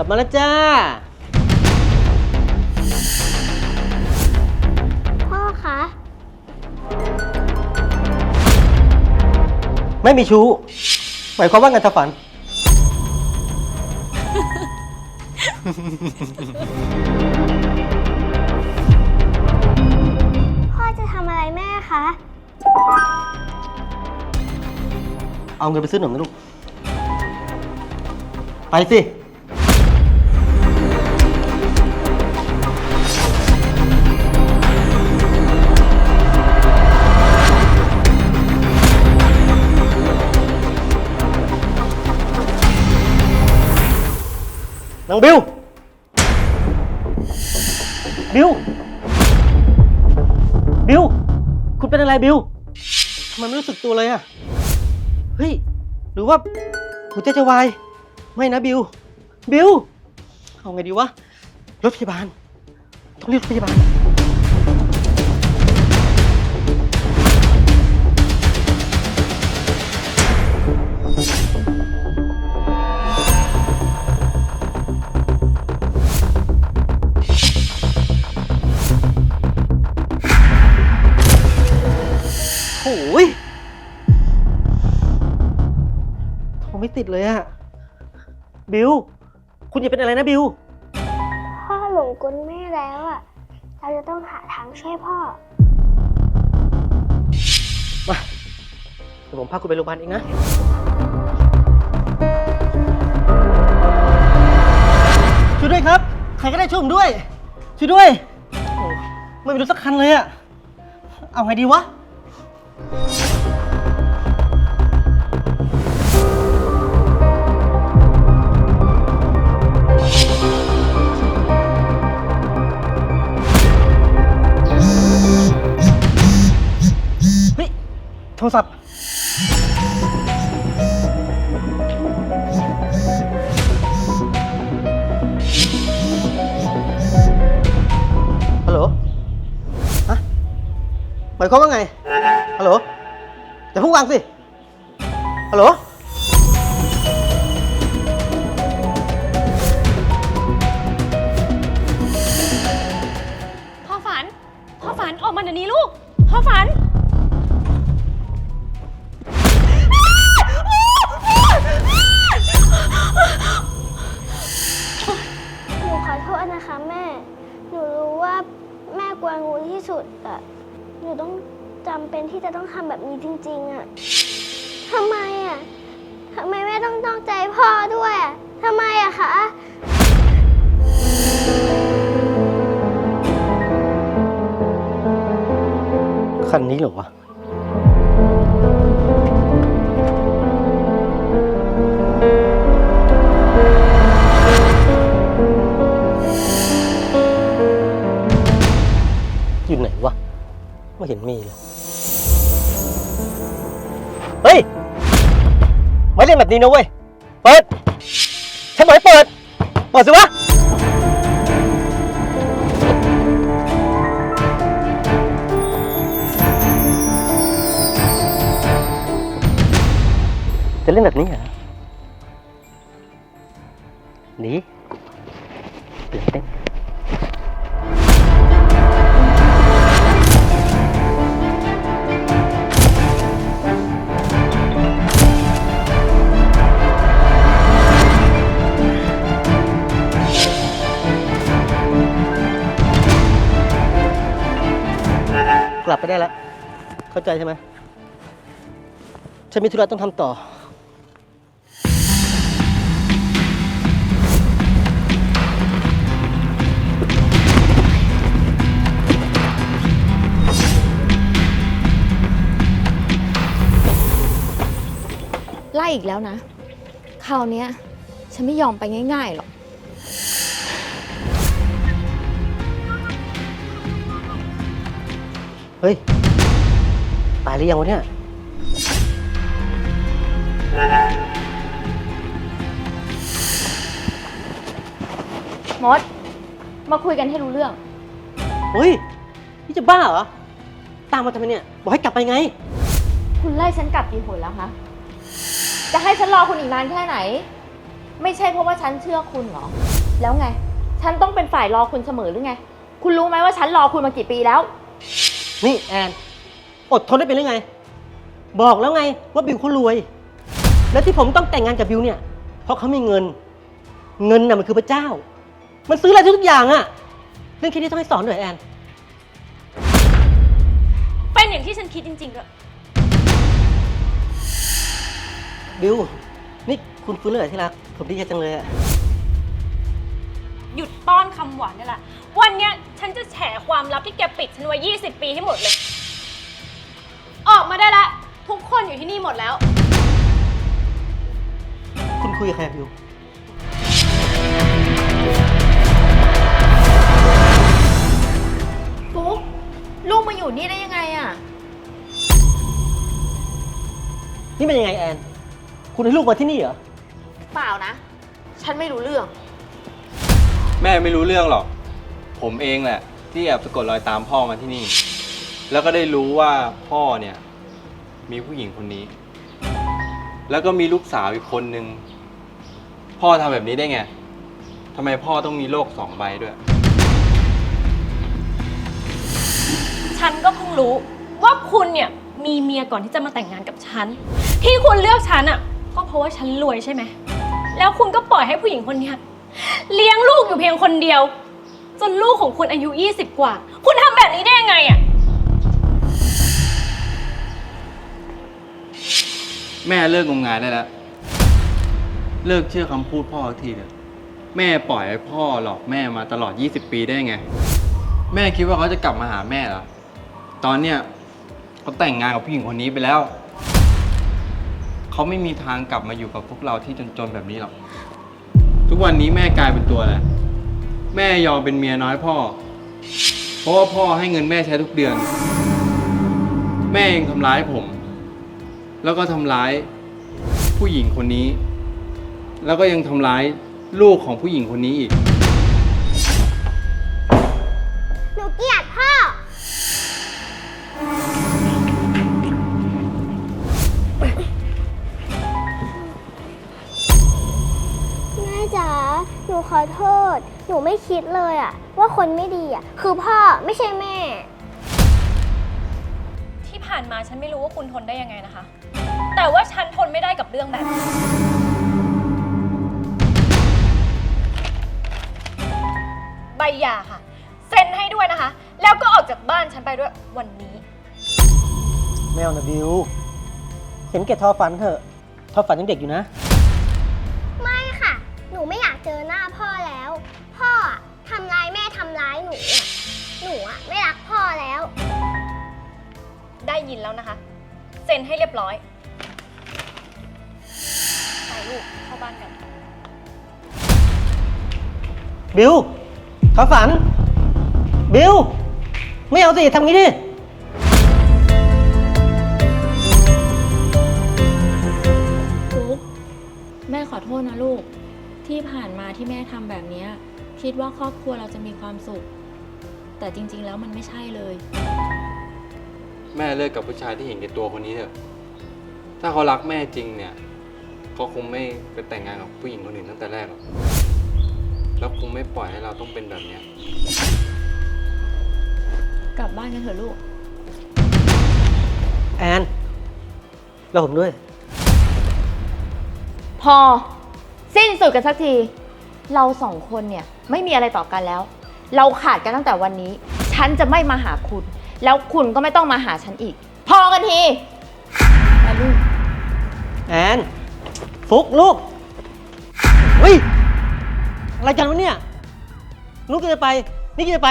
กลับมาแล้วจ้า พ่อคะ ไม่มีชู้หมายความว่าไงตาฝัน พ่อจะทำอะไรแม่คะ เอาเงินไปซื้อขนมนะลูก ไปสิ นางบิว บิว บิว คุณเป็นอะไรบิวทำไมไม่รู้สึกตัวเลยอะเฮ้ย หรือว่าหัวใจจะวาย ไม่นะบิว บิว เอาไงดีวะ รถพยาบาล ต้องเรียกรถพยาบาล โทรไม่ติดเลยอะบิว คุณอย่าเป็นอะไรนะบิว พ่อหลงกลแม่แล้วอะเราจะต้องหาทางช่วยพ่อ มาเดี๋ยวผมพาคุณไปโรงพยาบาลเองนะ ช่วยด้วยครับ ใครก็ได้ช่วยผมด้วย ช่วยด้วยโอ้ไม่มีรถสักคันเลยอะเอาไงดีวะ โทรศัพท์ ฮัลโหล ฮะ หมายความว่าไง ฮัลโหลอย่าเพิ่งวางสิ ฮัลโหล พ่อฝัน พ่อฝันออกมาเดี๋ยวนี้ลูก พ่อฝัน ทำแบบนี้จริง ๆอะทำไมอะทำไมแม่ต้องนอกใจพ่อด้วยอะทำไมอะคะ คันนี้เหรอวะ อยู่ไหนวะ ไม่เห็นมีเลย เฮ้ย ไม่เล่นแบบนี้นะเว้ย เปิด ฉันบอกให้เปิด เปิดสิวะ จะเล่นแบบนี้เหรอห เข้าใจใช่ไหมฉันมีธุระต้องทำต่อ ไล่อีกแล้วนะ คราวเนี้ย ฉันไม่ยอมไปง่ายๆหรอก เฮ้ย ตายหรือยังวะเนี่ยมด มาคุยกันให้รู้เรื่อง เฮ้ยนี่จะบ้าเหรอ ตามมาทำไมเนี่ย บอกให้กลับไปไง คุณไล่ฉันกลับกี่หนแล้วคะ จะให้ฉันรอคุณอีกนานแค่ไหน ไม่ใช่เพราะว่าฉันเชื่อคุณเหรอ แล้วไง ฉันต้องเป็นฝ่ายรอคุณเสมอหรือไง คุณรู้ไหมว่าฉันรอคุณมากี่ปีแล้ว นี่แอน อดทนได้เป็นหรือไง บอกแล้วไงว่าบิวเขารวย แล้วที่ผมต้องแต่งงานกับบิวเนี่ย เพราะเขามีเงิน เงินน่ะมันคือพระเจ้า มันซื้ออะไรทุกอย่างอะเรื่องแค่นี้ต้องให้สอนหน่อยแอน เป็นอย่างที่ฉันคิดจริงๆด้วยบิวนี่คุณฟื้นเลยเหรอที่รักผมดีใจจังเลยอะหยุดป้อนคำหวานนี่แหละ วันเนี้ยฉันจะแฉความลับที่แกปิดฉันไว้ 20 ปีให้หมดเลย ออกมาได้ละทุกคนอยู่ที่นี่หมดแล้ว คุณคุยกับใครอะบิวฟุกลูกมาอยู่นี่ได้ยังไงอะนี่เป็นยังไงแอน คุณให้ลูกมาที่นี่เหรอ เปล่านะ ฉันไม่รู้เรื่อง แม่ไม่รู้เรื่องหรอก ผมเองแหละ ที่แอบสะกดรอยตามพ่อมาที่นี่ แล้วก็ได้รู้ว่าพ่อเนี่ย มีผู้หญิงคนนี้ แล้วก็มีลูกสาวอีกคนนึง พ่อทำแบบนี้ได้ไงทำไมพ่อต้องมีโลกสองใบด้วย ฉันก็เพิ่งรู้ว่าคุณเนี่ยมีเมียก่อนที่จะมาแต่งงานกับฉัน ที่คุณเลือกฉันอะ ก็เพราะว่าฉันรวยใช่ไหม แล้วคุณก็ปล่อยให้ผู้หญิงคนเนี้ยเลี้ยงลูกอยู่เพียงคนเดียว จนลูกของคุณอายุ 20 กว่า คุณทำแบบนี้ได้ยังไงอะ แม่เลิกงมงายได้แล้ว เลิกเชื่อคำพูดพ่อสักทีเถอะแม่ปล่อยให้พ่อหลอกแม่มาตลอด 20 ปีได้ไง แม่คิดว่าเขาจะกลับมาหาแม่เหรอ ตอนเนี้ยเขาแต่งงานกับผู้หญิงคนนี้ไปแล้ว เขาไม่มีทางกลับมาอยู่กับพวกเราที่จนๆแบบนี้หรอก ทุกวันนี้แม่กลายเป็นตัวอะไร แม่ยอมเป็นเมียน้อยพ่อ เพราะว่าพ่อให้เงินแม่ใช้ทุกเดือน แม่เองทำร้ายผม แล้วก็ทำร้ายผู้หญิงคนนี้ แล้วก็ยังทำร้ายลูกของผู้หญิงคนนี้อีก หนูเกลียดพ่อ แม่จ๋า หนูขอโทษ หนูไม่คิดเลยอะว่าคนไม่ดีอะคือพ่อไม่ใช่แม่ ที่ผ่านมาฉันไม่รู้ว่าคุณทนได้ยังไงนะคะ แต่ว่าฉันทนไม่ได้กับเรื่องแบบนี้ใบหย่าค่ะ เซ็นให้ด้วยนะคะ แล้วก็ออกจากบ้านฉันไปด้วยวันนี้ ไม่เอานะบิว เห็นแก่ทอฝันเถอะทอฝันยังเด็กอยู่นะ ไม่ค่ะ หนูไม่อยากเจอหน้าพ่อแล้ว พ่ออะทำร้ายแม่ทำร้ายหนูอะหนูอะไม่รักพ่อแล้ว ได้ยินแล้วนะคะ เซ็นให้เรียบร้อยไป ลูกเข้าบ้านกัน บิวทอฝัน บิว ไม่เอาสิทำงี้ดิ ฟุกแม่ขอโทษนะลูก ที่ผ่านมาที่แม่ทำแบบเนี้ยคิดว่าครอบครัวเราจะมีความสุข แต่จริงๆแล้วมันไม่ใช่เลย แม่เลิกกับผู้ชายที่เห็นแก่ตัวคนนี้เถอะ ถ้าเขารักแม่จริงเนี่ย เขาคงไม่ไปแต่งงานกับผู้หญิงคนอื่นตั้งแต่แรกหรอก แล้วคงไม่ปล่อยให้เราต้องเป็นแบบเนี้ย กลับบ้านกันเถอะลูก แอนเราผมด้วย พอ สิ้นสุดกันสักที เราสองคนเนี่ยไม่มีอะไรต่อกันแล้ว เราขาดกันตั้งแต่วันนี้ ฉันจะไม่มาหาคุณ แล้วคุณก็ไม่ต้องมาหาฉันอีก พอกันทีไปลูกแอน ฟุกลูกเฮ้ยอะไรกันวะเนี่ยลูกจะไป นี่จะไป